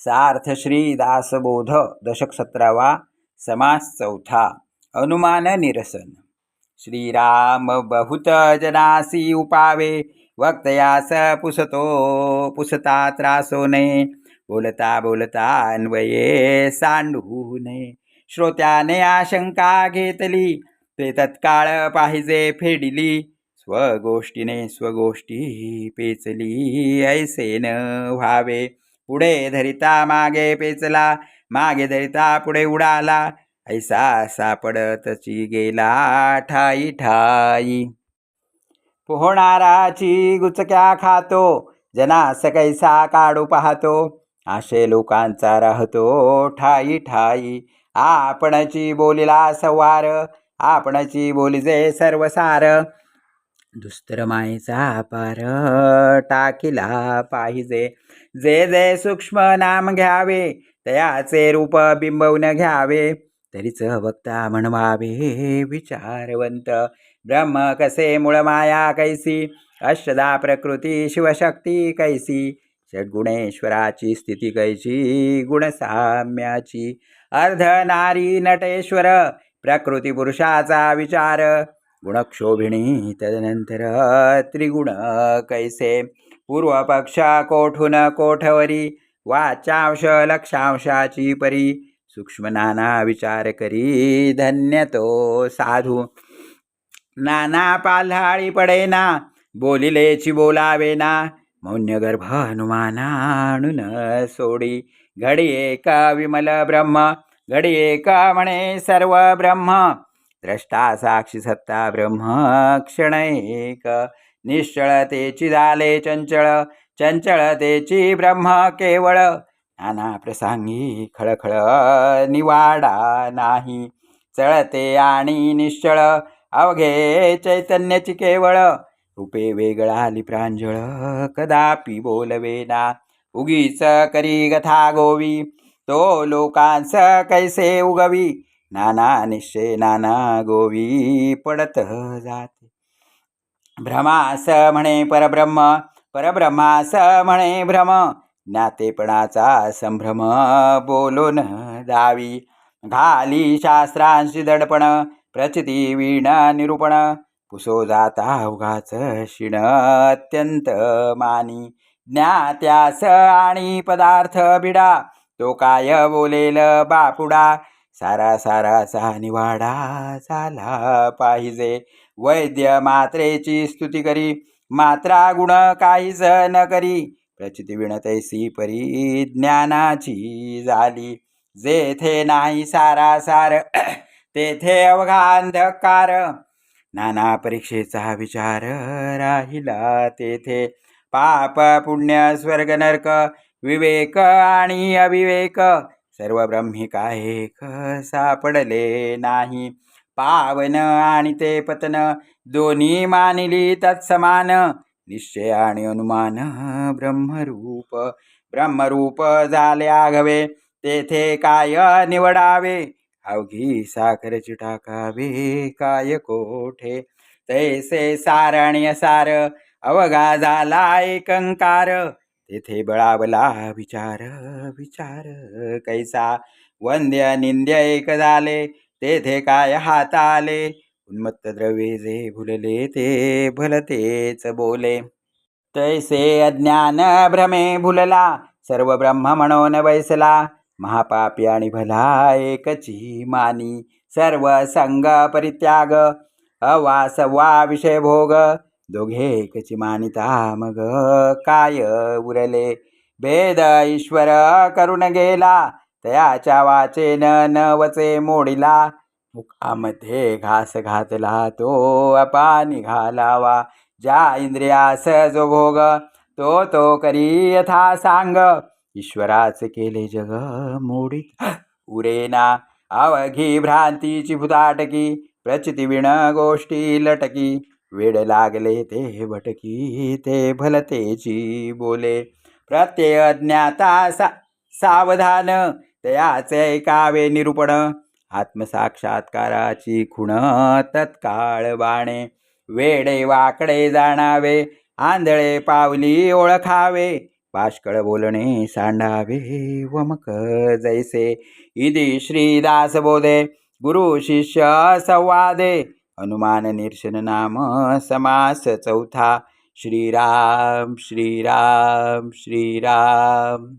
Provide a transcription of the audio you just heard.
सार्थश्री दासबोध दशक सतरावा समास चौथा अनुमान निरसन। श्रीराम बहुत जनासी उपावे वक्तयास पुसतो पुसता त्रासो नये बोलता बोलता अन्वये सांडू नये श्रोत्याने आशंका घेतली ते तत्काळ पाहिजे फेडिली। स्वगोष्टीने स्वगोष्टी पेचली ऐसे न व्हावे। पुढे धरिता मागे पेचला मागे धरिता पुढे उडाला. ऐसा सापडतची गेला ठाई ठाई. पोहणाराची गुचक्या खातो जना कैसा काढू पाहतो. आशे लोकांचा राहतो ठाई ठाई. आपणची बोलिला सवार आपणची बोलिजे सर्वसार. दुस्तर मायेचा पार टाकिला पाहिजे. जे जे सूक्ष्म नाम घ्यावे तयाचे रूप बिंबवून घ्यावे. तरीच वक्ता म्हणवावे विचारवंत. ब्रह्म कसे मूळ माया कैसी? अश्रदा प्रकृती शिवशक्ती कैसी? षडगुणेश्वराची स्थिती कैची गुणसाम्याची. अर्ध नारी नटेश्वर प्रकृती पुरुषाचा विचार. गुणक्षोभिणी तदनंतर त्रिगुण कैसे? पूर्वपक्ष कोठून कोठवरी वाचांश लक्षांशाची परी सूक्ष्म नाना विचार करी धन्य तो साधू। नाना पाल्हाळी पडेना बोलिलेची बोलावेना मौन्य गर्भ हनुमानाणून सोडी। घडी एक विमल ब्रह्म घडी एक म्हणे सर्व ब्रह्म द्रष्टा साक्षी सत्ता ब्रह्म क्षण एक निश्चळतेची झाले चंचळ चंचळतेची ब्रह्म केवळ। नाना प्रसांगी खळखळ निवाडा नाही। चळते आणि निश्चळ अवघे चैतन्याची केवळ। रूपे वेगळाली प्रांजळ कदापि बोलवेना। उगीच करी गथा गोवी तो लोकांस कैसे उगवी? नाना निश्चय नाना गोवी पडत जाते. भ्रमास म्हणे परब्रह्म परब्रह्मास म्हणे भ्रम ज्ञातेपणाचा संभ्रम बोलून दावी घाली शास्त्रांशी दडपण प्रचिती वीण निरूपण पुसो जाता उगाच शिण अत्यंत मानी. ज्ञात्यास आणि पदार्थ बिडा तो काय बोलेल बापुडा सारा साराचा निवाडा झाला पाहिजे. वैद्य मात्रेची स्तुती करी मात्रा गुण काहीच न करी. प्रचिती विणतैसी परी ज्ञानाची झाली. जेथे नाही सारा सार तेथे अवघा अंधकार नाना परीक्षेचा विचार राहिला तेथे. पाप पुण्य स्वर्ग नरक विवेक आणि अविवेक. सर्व ब्रह्मी काय सापडले नाही. पावन आणि ते पतन दोन्ही मानिली तत्समान. निश्चय आणि अनुमान ब्रह्मरूप. ब्रह्मरूप झाले आघवे तेथे काय निवडावे? अवघी साखरची टाकावे काय कोठे? तैसे सार अवघा झाला एकंकार. तेथे बळावला विचार विचार. कैसा वंद्य निंद्य एक झाले तेथे काय हात आले? उन्मत्त द्रव्ये जे भुलले ते भलतेच बोले. तैसे अज्ञान भ्रमे भुलला सर्व ब्रह्म म्हणून बैसला. महापापी आणि भला एकची मानी सर्व संग परित्याग अवासवा विषय भोग. दोघे एकची मानिता? मग काय उरले? भेद ईश्वर करून गेला. तयाच्या वाचेन नवचे मोडिला. मुखामध्ये घास घातला तो अपा निघालावा ज्या इंद्रियास जो भोग तो तो करी यथा सांग. ईश्वराच केले जग मोडीत उरेना अवघी भ्रांतीची भुताटकी. प्रचिती विण गोष्टी लटकी. वेड लागले ते भटकी ते भलतेची बोले प्रत्यय ज्ञाता सा सावधान तयाचे कावे निरूपण. आत्मसाक्षात्काराची खुण तत्काळ बाणे. वेडे वाकडे जाणावे आंधळे पावली ओळखावे. पाष्कळ बोलणे सांडावे वमक जैसे. इदि श्रीदास बोधे गुरु शिष्य संवादे. हनुमान निर्शन नाम समास चौथा। श्रीराम श्रीराम श्रीराम।